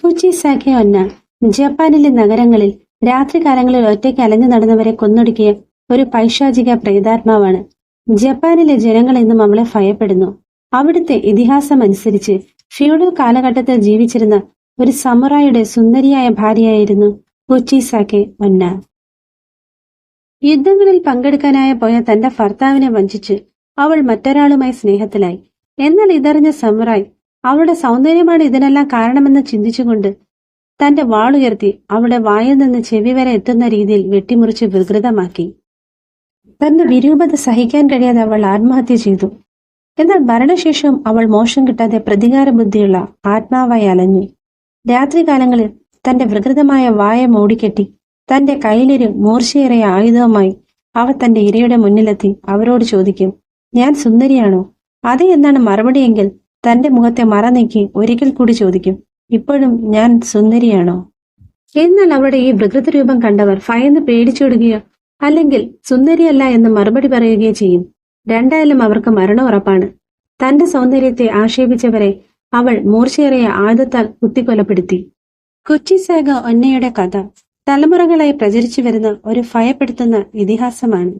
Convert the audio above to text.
Fuji സാഖെ ഒന്ന. ജപ്പാനിലെ നഗരങ്ങളിൽ രാത്രികാലങ്ങളിൽ ഒറ്റയ്ക്ക് അലഞ്ഞു നടന്നവരെ കൊന്നൊടുക്കിയ ഒരു പൈശാചിക പ്രേതാത്മാവാണ്. ജപ്പാനിലെ ജനങ്ങൾ ഇന്നും അവളെ ഭയപ്പെടുന്നു. അവിടുത്തെ ഇതിഹാസം അനുസരിച്ച് ഫ്യൂഡൽ കാലഘട്ടത്തിൽ ജീവിച്ചിരുന്ന ഒരു സമുറായിയുടെ സുന്ദരിയായ ഭാര്യയായിരുന്നു ഉച്ചിസാക്കെ ഒന്ന. യുദ്ധങ്ങളിൽ പങ്കെടുക്കാനായ പോയ തന്റെ ഭർത്താവിനെ വഞ്ചിച്ച് അവൾ മറ്റൊരാളുമായി സ്നേഹത്തിലായി. എന്നാൽ ഇതറിഞ്ഞ സമുറായ് അവളുടെ സൗന്ദര്യമാണ് ഇതിനെല്ലാം കാരണമെന്ന് ചിന്തിച്ചുകൊണ്ട് തന്റെ വാളുയർത്തി അവളുടെ വായിൽ നിന്ന് ചെവി വരെ എത്തുന്ന രീതിയിൽ വെട്ടിമുറിച്ച് വികൃതമാക്കി. തന്റെ വിരൂപത സഹിക്കാൻ കഴിയാതെ അവൾ ആത്മഹത്യ ചെയ്തു. എന്നാൽ മരണശേഷവും അവൾ മോശം കിട്ടാതെ പ്രതികാര ബുദ്ധിയുള്ള ആത്മാവായി അലഞ്ഞു. രാത്രികാലങ്ങളിൽ തന്റെ വികൃതമായ വായ മൂടിക്കെട്ടി തന്റെ കയ്യിലൊരു മൂർച്ചയേറിയ ആയുധവുമായി അവ തന്റെ ഇരയുടെ മുന്നിലെത്തി അവരോട് ചോദിക്കും ഞാൻ സുന്ദരിയാണോ? അതെ എന്നാണ് മറുപടിയെങ്കിൽ തന്റെ മുഖത്തെ മറ നീക്കി ഒരിക്കൽ കൂടി ചോദിക്കും ഇപ്പോഴും ഞാൻ സുന്ദരിയാണോ? എന്നാൽ അവരുടെ ഈ വികൃത രൂപം കണ്ടവർ ഭയന്ന് പേടിച്ചോടുകയോ അല്ലെങ്കിൽ സുന്ദരിയല്ല എന്ന് മറുപടി പറയുകയോ ചെയ്യും. രണ്ടായാലും അവർക്ക് മരണം ഉറപ്പാണ് തന്റെ സൗന്ദര്യത്തെ ആക്ഷേപിച്ചവരെ അവൾ മൂർച്ചയേറിയ ആയുധത്താൽ കുത്തിക്കൊലപ്പെടുത്തി. കൊച്ചിസാഗ ഒന്നയുടെ കഥ തലമുറകളായി പ്രചരിച്ചു വരുന്ന ഒരു ഭയപ്പെടുത്തുന്ന ഇതിഹാസമാണ്.